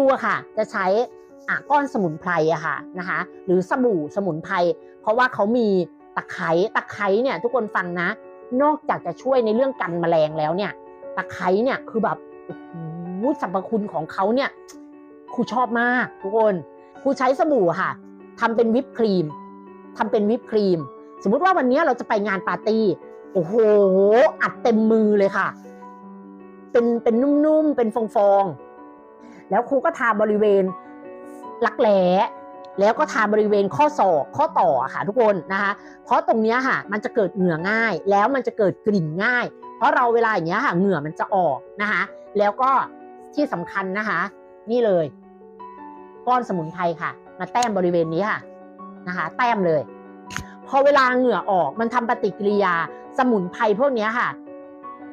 รูอะค่ะ จะใช้อะก้อนสมุนไพรอะค่ะนะคะ หรือสบู่สมุนไพรเพราะว่าเขามีตะไคร้ตะไคร้เนี่ยทุกคนฟังนะ นอกจากจะช่วยในเรื่องกันแมลงแล้วเนี่ยตะไคร้เนี่ยคือแบบโอ้โหสรรพคุณของเขาเนี่ยครูชอบมากทุกคนครูใช้สบู่ค่ะทำเป็นวิปครีมทำเป็นวิปครีม สมมุติว่าวันนี้เราจะไปงานปาร์ตี้โอ้โหอัดเต็มมือเลยค่ะ เป็นเป็นนุ่มๆเป็นฟองๆ แล้วครูก็ทาบริเวณรักแร้แล้วก็ทาบริเวณข้อศอกข้อต่อค่ะทุกคนนะคะ เพราะตรงนี้ค่ะมันจะเกิดเหงื่อง่าย แล้วมันจะเกิดกลิ่นง่าย เพราะเราเวลาอย่างเงี้ยค่ะเหงื่อมันจะออกนะคะ แล้วก็ที่สำคัญนะคะ นี่เลย ก้อนสมุนไพรค่ะ มาแต้มบริเวณนี้ค่ะนะคะ แต้มเลย พอเวลาเหงื่อออกมันทำปฏิกิริยาสมุนไพรพวกนี้ค่ะ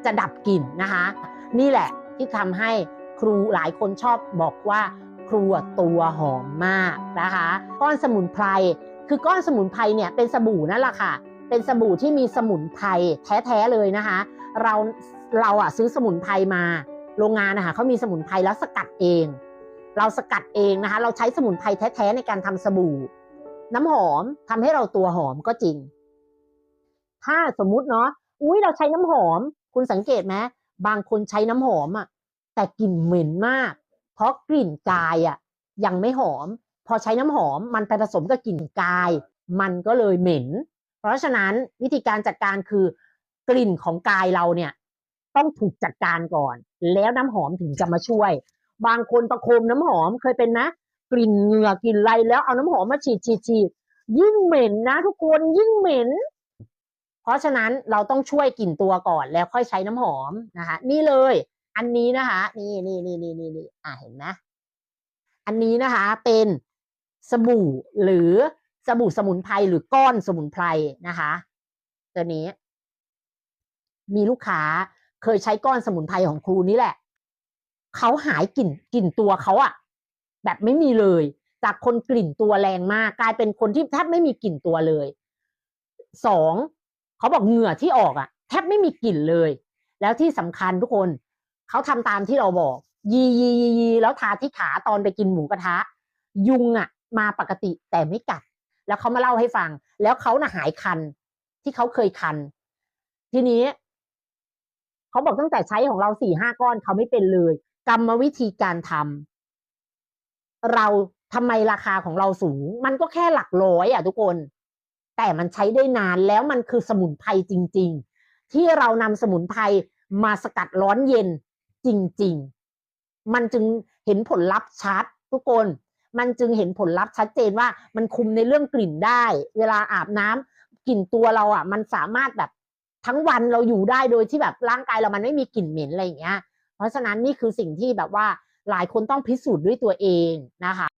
จะดับกลิ่นนะคะ นี่แหละที่ทำให้ ครูหลายคนชอบบอกว่าครูอะตัวหอมมากนะคะก้อนสมุนไพรคือก้อนสมุนไพรเนี่ยเป็นสบู่นั่นแหละค่ะ เป็นสบู่ที่มีสมุนไพรแท้ๆเลยนะคะ เราเราอะซื้อสมุนไพรมาโรงงานนะคะเขามีสมุนไพรแล้วสกัดเอง เราสกัดเองนะคะ เราใช้สมุนไพรแท้ๆในการทำสบู่ น้ำหอมทำให้เราตัวหอมก็จริง ถ้าสมมุติเนาะอุ้ยเราใช้น้ำหอม คุณสังเกตไหมบางคนใช้น้ำหอมอะ แต่กลิ่นเหม็นมาก เพราะกลิ่นกายอะยังไม่หอม พอใช้น้ำหอมมันไปผสมกับกลิ่นกาย มันก็เลยเหม็น เพราะฉะนั้นวิธีการจัดการคือกลิ่นของกายเราเนี่ย ต้องถูกจัดการก่อน แล้วน้ำหอมถึงจะมาช่วย บางคนประโคมน้ำหอมเคยเป็นไหมกลิ่นเหงื่อกลิ่นไรแล้วเอาน้ำหอมมาฉีดฉีดฉีดยิ่งเหม็นนะ ทุกคนยิ่งเหม็น เพราะฉะนั้นเราต้องช่วยกลิ่นตัวก่อนแล้วค่อยใช้น้ำหอมนะคะนี่เลย อันนี้นะคะ นี่นี่นี่นี่นี่นี่อ่าเห็นไหมอันนี้นะคะเป็นสบู่หรือสบู่สมุนไพรหรือก้อนสมุนไพรนะคะ ตัวนี้ มีลูกค้าเคยใช้ก้อนสมุนไพรของครูนี่แหละเขาหายกลิ่นกลิ่นตัวเขาอะแบบไม่มีเลย จากคนกลิ่นตัวแรงมาก กลายเป็นคนที่แทบไม่มีกลิ่นตัวเลยสองเขาบอกเหงื่อที่ออกอะแทบไม่มีกลิ่นเลย แล้วที่สำคัญทุกคน เขาทำตามที่เราบอก ยียียียีแล้วทาที่ขาตอนไปกินหมูกระทะ ยุงอะมาปกติแต่ไม่กัด แล้วเขามาเล่าให้ฟัง แล้วเขาน่ะหายคัน ที่เขาเคยคัน ทีนี้เขาบอกตั้งแต่ใช้ของเราสี่ห้าก้อนเขาไม่เป็นเลย กรรมวิธีการทำเราทำไมราคาของเราสูง มันก็แค่หลักร้อยอะทุกคน แต่มันใช้ได้นานแล้วมันคือสมุนไพรจริง ๆ ที่เรานำสมุนไพรมาสกัดร้อนเย็น จริง ๆ มันจึงเห็นผลลัพธ์ชัด ทุกคน มันจึงเห็นผลลัพธ์ชัดเจนว่ามันคุมในเรื่องกลิ่นได้ เวลาอาบน้ำกลิ่นตัวเราอะ มันสามารถแบบทั้งวันเราอยู่ได้โดยที่แบบร่างกายเรามันไม่มีกลิ่นเหม็นอะไรอย่างเงี้ย เพราะฉะนั้นนี่คือสิ่งที่แบบว่าหลายคนต้องพิสูจน์ด้วยตัวเองนะคะ